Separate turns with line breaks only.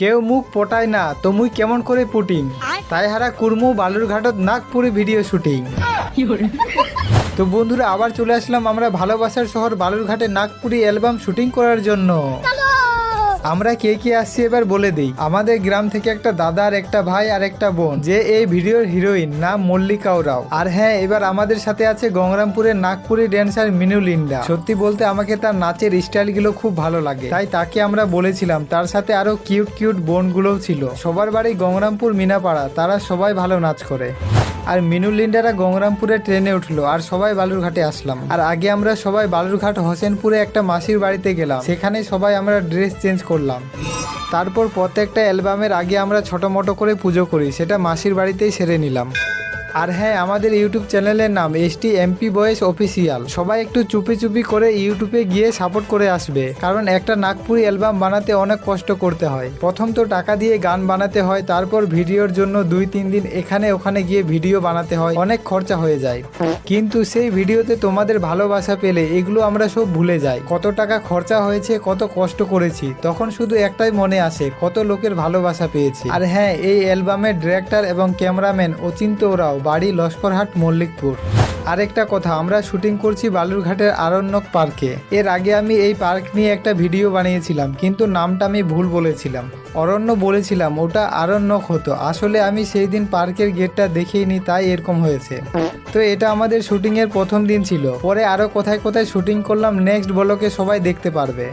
কেউ মুখ পটায় না তো মুই কেমন করে পুটিং তাই হারা কুরমু বালুরঘাটত নাগপুরে ভিডিও শুটিং। তো বন্ধুরা আবার চলে আসলাম আমরা ভালোবাসার শহর বালুরঘাটে নাগপুরি অ্যালবাম শুটিং করার জন্য। আমরা কে কে আসছি এবার বলে দিই। আমাদের গ্রাম থেকে একটা দাদা আর একটা ভাই আর একটা বোন, যে এই ভিডিওর হিরোইন, নাম মল্লিকা ওরাও আর হ্যাঁ এবার আমাদের সাথে আছে গঙ্গরামপুরের নাগপুরি ড্যান্সার মিনু লিন্ডা। সত্যি বলতে আমাকে তার নাচের স্টাইলগুলো খুব ভালো লাগে। তাই তাকে আমরা বলেছিলাম, তার সাথে আরও কিউট কিউট বোনগুলোও ছিল। সবার বাড়ি গঙ্গরামপুর, মিনাপাড়া। তারা সবাই ভালো নাচ করে। আর মিনু লিন্ডারা গঙ্গরামপুরে ট্রেনে উঠল, আর সবাই বালুরঘাটে আসলাম। আর আগে আমরা সবাই বালুরঘাট হোসেনপুরে একটা মাসির বাড়িতে গেলাম। সেখানে সবাই আমরা ড্রেস চেঞ্জ করলাম। তারপর প্রত্যেকটা অ্যালবামের আগে আমরা ছোটো মোটো করে পুজো করি, সেটা মাসির বাড়িতেই সেরে নিলাম। আর হ্যাঁ আমাদের ইউটিউব চ্যানেলের নাম S T MP boys official সবাই একটু চুপি চুপি করে ইউটিউবে গিয়ে সাপোর্ট করে আসবে। কারণ একটা নাগপুরি অ্যালবাম বানাতে অনেক কষ্ট করতে হয়। প্রথম তো টাকা দিয়ে গান বানাতে হয়, তারপর ভিডিওর জন্য দুই তিন দিন এখানে ওখানে গিয়ে ভিডিও বানাতে হয়, অনেক খরচা হয়ে যায়। কিন্তু সেই ভিডিওতে তোমাদের ভালোবাসা পেলে এগুলো আমরা সব ভুলে যাই। কত টাকা খরচা হয়েছে, কত কষ্ট করেছি, তখন শুধু একটাই মনে আসে, কত লোকের ভালোবাসা পেয়েছি। আর হ্যাঁ এই অ্যালবামের ডিরেক্টর এবং ক্যামেরাম্যান অচিন্ত ওরাও বাড়ি লস্করহাট, মল্লিকপুর। আরেকটা কথা, আমরা শুটিং করছি বালুরঘাটের আরণ্যক পার্কে। এর আগে আমি এই পার্ক নিয়ে একটা ভিডিও বানিয়েছিলাম, কিন্তু নামটা আমি ভুল বলেছিলাম। অরণ্য বলেছিলাম, ওটা আরণ্যক হতো। আসলে আমি সেই দিন পার্কের গেটটা দেখেইনি তাই এরকম হয়েছে। তো এটা আমাদের শুটিং এর প্রথম দিন ছিল। পরে আরও কোথায় কোথায় শুটিং করলাম নেক্সট ব্লকে সবাই দেখতে পারবে।